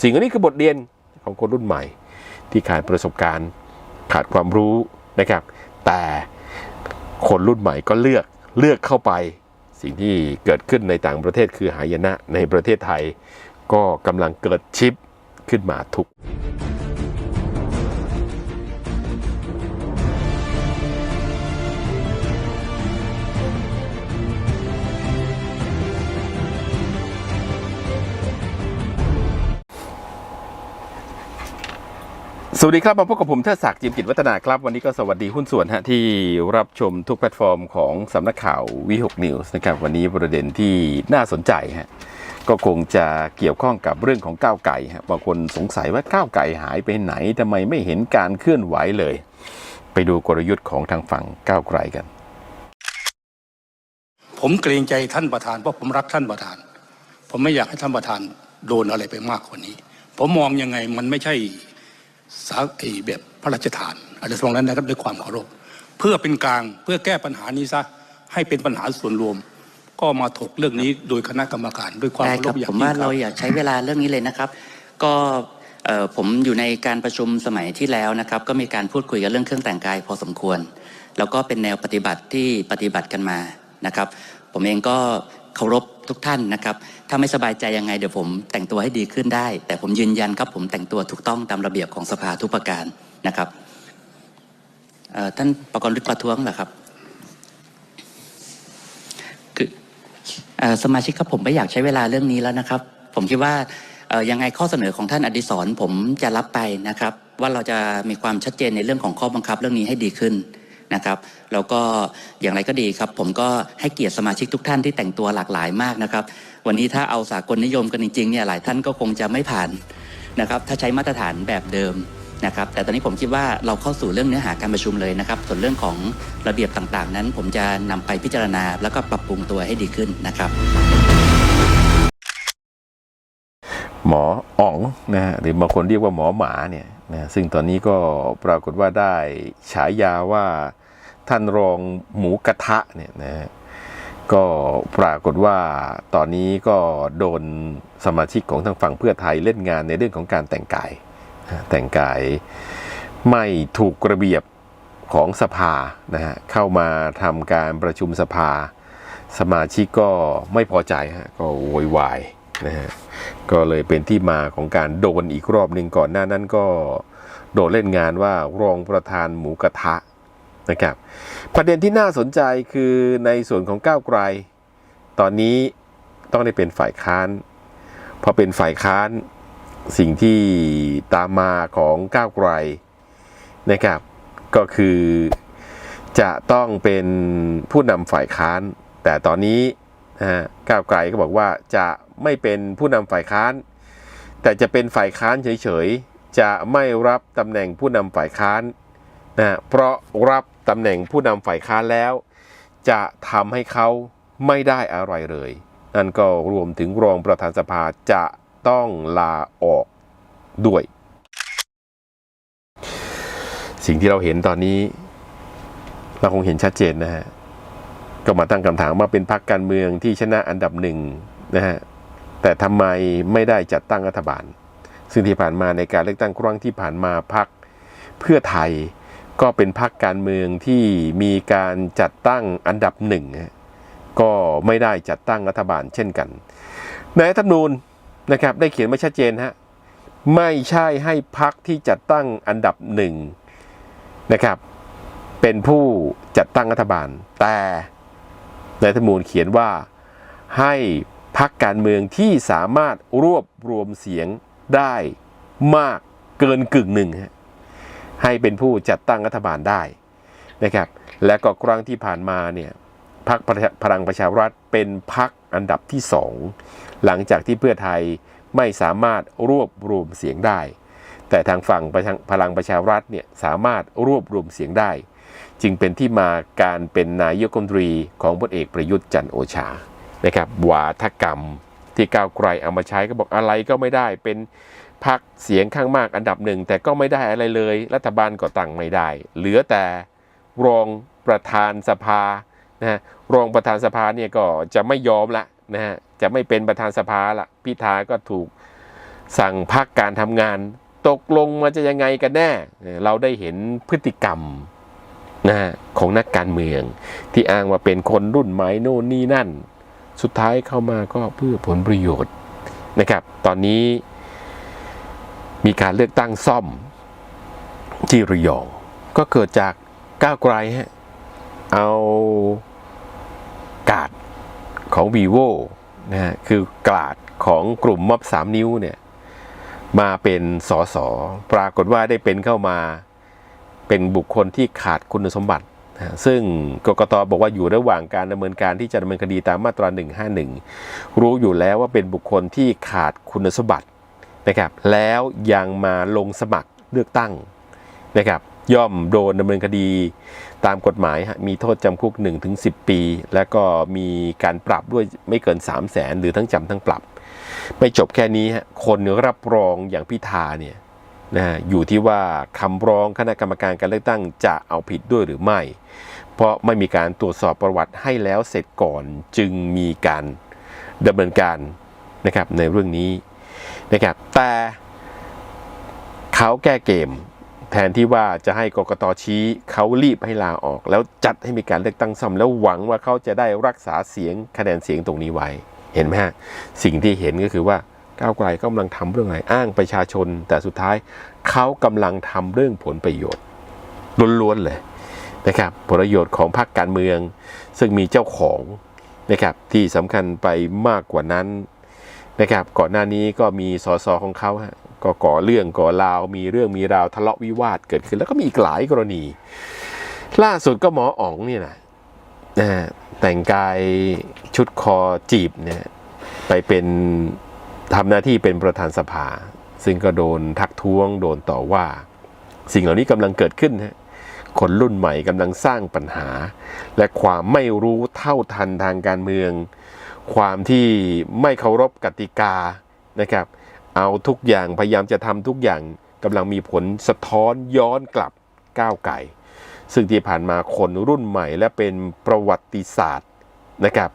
สิ่งอันนี้คือบทเรียนของคนรุ่นใหม่ ที่ขาดประสบการณ์ ขาดความรู้นะครับ แต่คนรุ่นใหม่ก็เลือกเลือกเข้าไปสิ่งที่เกิดขึ้นในต่างประเทศคือหายนะในประเทศไทย ก็กำลังเกิดชิปขึ้นมาทุก สวัสดีครับมาพบกับผมเทิดศักดิ์จิมกิจวัฒนาครับ วันนี้ก็สวัสดีหุ้นส่วนฮะที่รับชมทุกแพลตฟอร์มของสำนักข่าววิหกนิวส์นะครับวันนี้ประเด็นที่น่าสนใจฮะก็คงจะเกี่ยวข้องกับเรื่องของก้าวไก่ฮะบางคนสงสัยว่าก้าวไก่หายไปไหนทำไมไม่เห็นการเคลื่อนไหวเลย ไปดูกลยุทธ์ของทางฝั่งก้าวไกลกัน ผมเกรงใจท่านประธานเพราะผมรักท่านประธาน ผมไม่อยากให้ท่านประธานโดนอะไรไปมากกว่านี้ ผมมองยังไงมันไม่ใช่ สาไอ้แบบพระราชทานอะไรตรงนั้นนะครับด้วยความเคารพเพื่อเป็นกลางเพื่อแก้ปัญหานี้ซะให้เป็นปัญหาส่วนรวม ก็มาถกเรื่องนี้โดยคณะกรรมการด้วยความได้เคารครัพบอย่างผมยิ่ว่างคเรารับ อยากใช้เวลาเรื่องนี้เลยนะครับ ก็เอ่อผมอยู่ในการประชุมสมัยที่แล้วนะครับ ก็มีการพูดคุยกันเรื่องเครื่องแต่งกายพอสมควร แล้วก็เป็นแนวปฏิบัติที่ปฏิบัติกันมานะครับ ผมเองก็เคารพ ทุกท่านนะครับ ถ้าไม่สบายใจยังไงเดี๋ยวผมแต่งตัวให้ดีขึ้นได้ แต่ผมยืนยันครับผมแต่งตัวถูกต้องตามระเบียบของสภาทุกประการนะครับท่านประกรณ์ฤทธิ์ประท้วงเหรอครับคือสมาชิกครับผมไม่อยากใช้เวลาเรื่องนี้แล้วนะครับ ผมคิดว่ายังไงข้อเสนอของท่านอดิศรผมจะรับไปนะครับ ว่าเราจะมีความชัดเจนในเรื่องของข้อบังคับเรื่องนี้ให้ดีขึ้น นะครับแล้วก็อย่างไรก็ดีครับ ผมก็ให้เกียรติสมาชิกทุกท่านที่แต่งตัวหลากหลายมากนะครับ วันนี้ถ้าเอาสากลนิยมกันจริงๆเนี่ยหลายท่านก็คงจะไม่ผ่านนะครับ ถ้าใช้มาตรฐานแบบเดิมนะครับ แต่ตอนนี้ผมคิดว่าเราเข้าสู่เรื่องเนื้อหาการประชุมเลยนะครับ ส่วนเรื่องของระเบียบต่างๆ นั้น ผมจะนำไปพิจารณา แล้วก็ปรับปรุงตัวให้ดีขึ้นนะครับ หมออ๋องนะฮะหรือบางคนเรียกว่าหมอหมาเนี่ยนะซึ่งตอนนี้ก็ปรากฏว่าได้ฉายาว่า ท่านรองหมูกระทะเนี่ยนะฮะก็ปรากฏว่าตอนนี้ก็โดนสมาชิกของทางฝั่งเพื่อไทยเล่นงานในเรื่องของการแต่งกาย แต่งกายไม่ถูกระเบียบของสภานะฮะเข้ามาทำการประชุมสภา สมาชิกก็ไม่พอใจฮะก็โวยวายนะฮะก็เลยเป็นที่มาของการโดนอีกรอบหนึ่งก่อนหน้านั้นก็โดนเล่นงานว่ารองประธานหมูกระทะ นะครับ ประเด็นที่น่าสนใจคือในส่วนของก้าวไกล ตอนนี้ต้องได้เป็นฝ่ายค้าน พอเป็นฝ่ายค้านสิ่งที่ตามมาของก้าวไกลนะครับ ก็คือจะต้องเป็นผู้นำฝ่ายค้าน แต่ตอนนี้นะฮะก้าวไกลก็บอกว่าจะไม่เป็นผู้นำฝ่ายค้าน แต่จะเป็นฝ่ายค้านเฉยๆจะไม่รับตำแหน่งผู้นำฝ่ายค้านนะฮะเพราะรับ ตำแหน่งผู้นำฝ่ายค้านแล้ว จะทำให้เขาไม่ได้อะไรเลย นั่นก็รวมถึงรองประธานสภาจะต้องลาออกด้วย สิ่งที่เราเห็นตอนนี้ เราคงเห็นชัดเจนนะฮะ ก็มาตั้งคำถามว่าเป็นพรรคการเมืองที่ชนะอันดับหนึ่งนะฮะ แต่ทำไมไม่ได้จัดตั้งรัฐบาล ซึ่งที่ผ่านมาในการเลือกตั้งครั้งที่ผ่านมาพรรคเพื่อไทย ก็เป็นพรรคการเมืองที่มีการจัดตั้งอันดับหนึ่งก็ไม่ได้จัดตั้งรัฐบาลเช่นกันในรัฐธรรมนูญนะครับได้เขียนไว้ชัดเจนฮะไม่ใช่ให้พรรคที่จัดตั้งอันดับหนึ่งนะครับ เป็นผู้จัดตั้งรัฐบาล แต่ในรัฐธรรมนูญเขียนว่าให้พักการเมืองที่สามารถรวบรวมเสียงได้มากเกินกึ่งหนึ่งฮะ ให้เป็นผู้จัดตั้งรัฐบาลได้นะครับ และก็ครั้งที่ผ่านมาเนี่ยพักพลังประชารัฐเป็นพักอันดับที่สองหลังจากที่เพื่อไทยไม่สามารถรวบรวมเสียงได้ แต่ทางฝั่งพลังประชารัฐเนี่ยสามารถรวบรวมเสียงได้ จึงเป็นที่มาการเป็นนายกรัฐมนตรีของพลเอกประยุทธ์จันทร์โอชานะครับวาทกรรมที่ก้าวไกลเอามาใช้ก็บอกอะไรก็ไม่ได้เป็น พักเสียงข้างมากอันดับหนึ่ง แต่ก็ไม่ได้อะไรเลย รัฐบาลก็ตั้งไม่ได้ เหลือแต่รองประธานสภานะฮะรองประธานสภาเนี่ยก็จะไม่ยอมละนะฮะจะไม่เป็นประธานสภาละพิธาก็ถูกสั่งพักการทำงาน ตกลงมาจะยังไงกันแน่ เราได้เห็นพฤติกรรมนะฮะของนักการเมือง ที่อ้างว่าเป็นคนรุ่นใหม่โน่นนี่นั่น สุดท้ายเข้ามาก็เพื่อผลประโยชน์นะครับ ตอนนี้ มีการเลือกตั้งซ่อมที่ระยอง ก็เกิดจากก้าวไกลฮะเอากาดของ vivo นะฮะคือกาดของกลุ่มม็อบสามนิ้วเนี่ยมาเป็นสสปรากฏว่าได้เป็นเข้ามาเป็นบุคคลที่ขาดคุณสมบัตินะซึ่งกกตบอกว่าอยู่ระหว่างการดำเนินการที่จะดำเนินคดีตามมาตรา 151 รู้อยู่แล้วว่าเป็นบุคคลที่ขาดคุณสมบัติ นะครับแล้วยังมาลงสมัครเลือกตั้งนะครับย่อมโดนดำเนินคดีตามกฎหมายมีโทษจำคุก 1-10 ปี แล้วก็มีการปรับด้วยไม่เกิน 3 0 0แสนหรือทั้งจำทั้งปรับ ไม่จบแค่นี้คนรับรองอย่างพิธาเนี่ยนะฮะอยู่ที่ว่าคำร้องคณะกรรมการการเลือกตั้งจะเอาผิดด้วยหรือไม่ เพราะไม่มีการตรวจสอบประวัติให้แล้วเสร็จก่อนจึงมีการดำเนินการนะครับในเรื่องนี้ นะครับแต่เขาแก้เกม แทนที่ว่าจะให้กกตชี้เขารีบให้ลาออก แล้วจัดให้มีการเลือกตั้งซ่อมแล้วหวังว่าเขาจะได้รักษาเสียงคะแนนเสียงตรงนี้ไว้ เห็นไหมฮะสิ่งที่เห็นก็คือว่าก้าวไกลกำลังทำเรื่องอะไรอ้างประชาชน แต่สุดท้ายเขากำลังทำเรื่องผลประโยชน์ล้วนๆเลยนะครับผลประโยชน์ของพรรคการเมือง ซึ่งมีเจ้าของนะครับที่สำคัญไปมากกว่านั้น นะครับก่อนหน้านี้ก็มีสสของเขาฮะก็ก่อเรื่องก่อราว มีเรื่องมีราวทะเลาะวิวาทเกิดขึ้น แล้วก็มีอีกหลายกรณี ล่าสุดก็หมออ๋องเนี่ยนะนะแต่งกายชุดคอจีบเนี่ยไปเป็นทำหน้าที่เป็นประธานสภา ซึ่งก็โดนทักท้วงโดนต่อว่า สิ่งเหล่านี้กำลังเกิดขึ้นฮะคนรุ่นใหม่กำลังสร้างปัญหา และความไม่รู้เท่าทันทางการเมือง ความที่ไม่เคารพกติกานะครับ เอาทุกอย่างพยายามจะทำทุกอย่างกำลังมีผลสะท้อนย้อนกลับก้าวไก่ซึ่งที่ผ่านมาคนรุ่นใหม่และเป็นประวัติศาสตร์นะครับ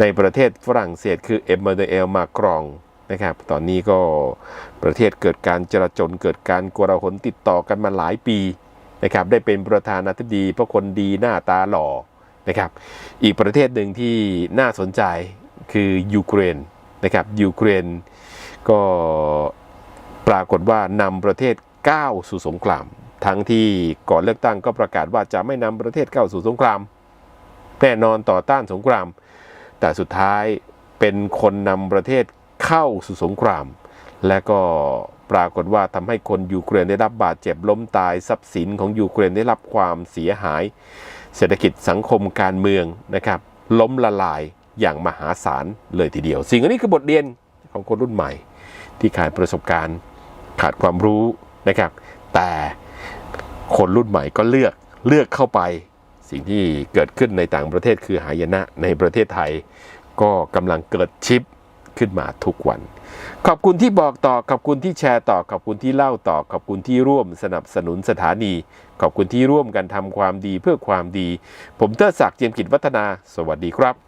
ในประเทศฝรั่งเศสคือเอ็มมานูเอลมากรองนะครับ ตอนนี้ก็ประเทศเกิดการจราจนเกิดการกลาหนติดต่อกันมาหลายปีนะครับ ได้เป็นประธานาธิบดีเพราะคนดีหน้าตาหล่อนะครับ อีกประเทศหนึ่งที่น่าสนใจ คือยูเครนนะครับยูเครนก็ปรากฏว่านำประเทศก้าวสู่สงคราม ทั้งที่ก่อนเลือกตั้งก็ประกาศว่าจะไม่นำประเทศเข้าสู่สงคราม แน่นอนต่อต้านสงคราม แต่สุดท้ายเป็นคนนำประเทศเข้าสู่สงคราม และก็ปรากฏว่าทำให้คนยูเครนได้รับบาดเจ็บล้มตายทรัพย์สินของยูเครนได้รับความเสียหาย เศรษฐกิจสังคมการเมืองนะครับ ล้มละลาย อย่างมหาศาลเลยทีเดียว สิ่งอันนี้คือบทเรียนของคนรุ่นใหม่ ที่ขาดประสบการณ์ ขาดความรู้นะครับ แต่คนรุ่นใหม่ก็เลือกเลือกเข้าไป สิ่งที่เกิดขึ้นในต่างประเทศคือหายนะในประเทศไทย ก็กำลังเกิดชิปขึ้นมาทุกวัน ขอบคุณที่บอกต่อ ขอบคุณที่แชร์ต่อ ขอบคุณที่เล่าต่อ ขอบคุณที่ร่วมสนับสนุนสถานี ขอบคุณที่ร่วมกันทำความดีเพื่อความดี ผมเตอร์ศักดิ์เจียมกิจวัฒนา สวัสดีครับ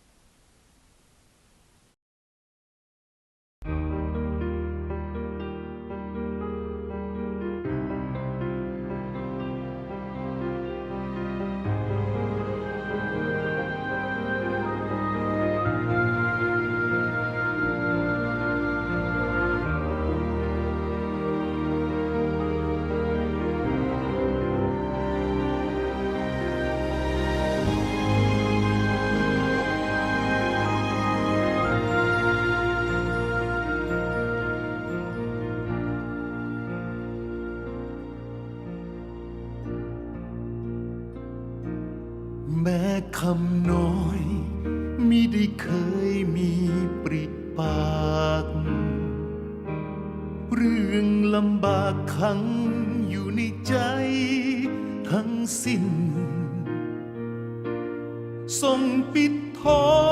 คำน้อยมิได้เคยมีปริปาก เรื่องลำบากขังอยู่ในใจทั้งสิ้นส่งปิดทอง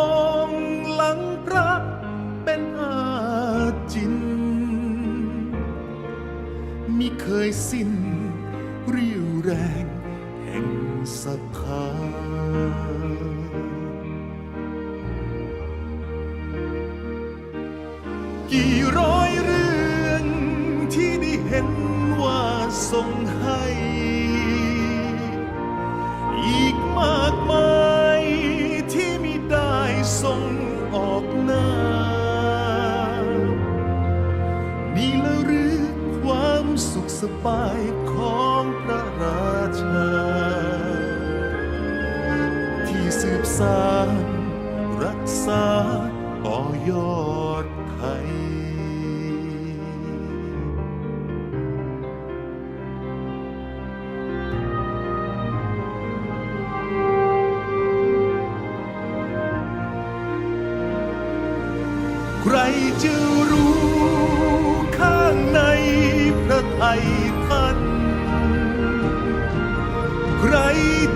ายของพระราชา ที่สืบสานรักษาต่อยอดไทยใครจะรู้ข้างในพระไทย ร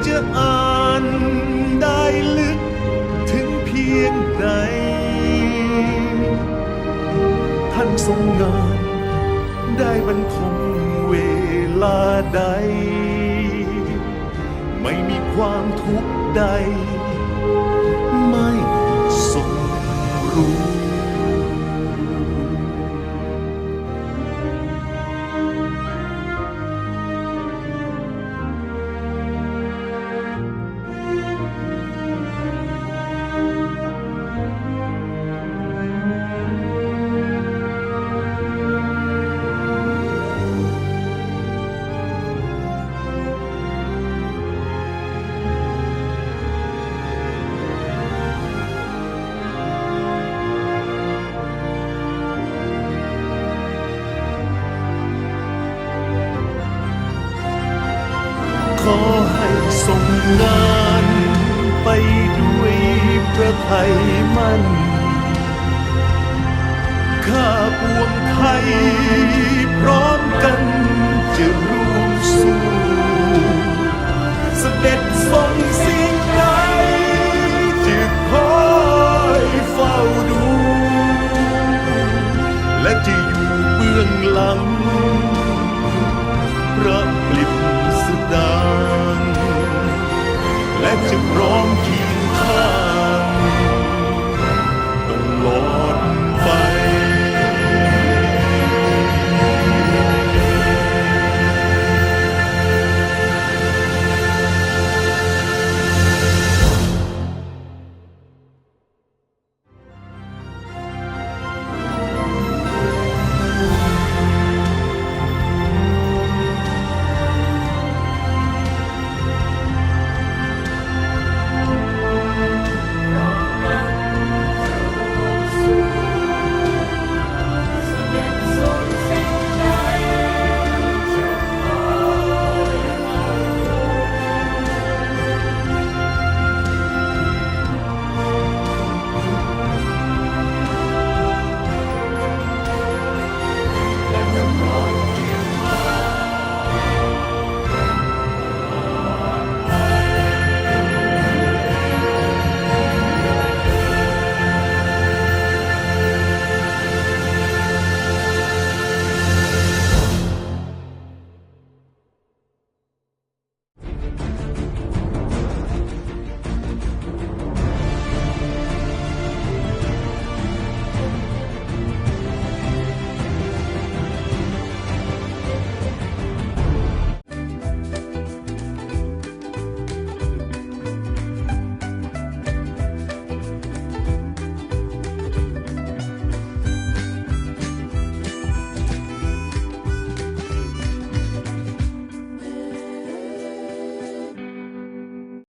จะอ่านได้ลึกถึงเพียงใดท่านทรงงานได้บรรทมเวลาใด ไม่มีความทุกข์ใด ไทยมั่น ข้าปวงไทยพร้อมกันจะร่วมสู้เสด็จทรงสิ่งใดจะคอยเฝ้าดู และจะอยู่เบื้องหลัง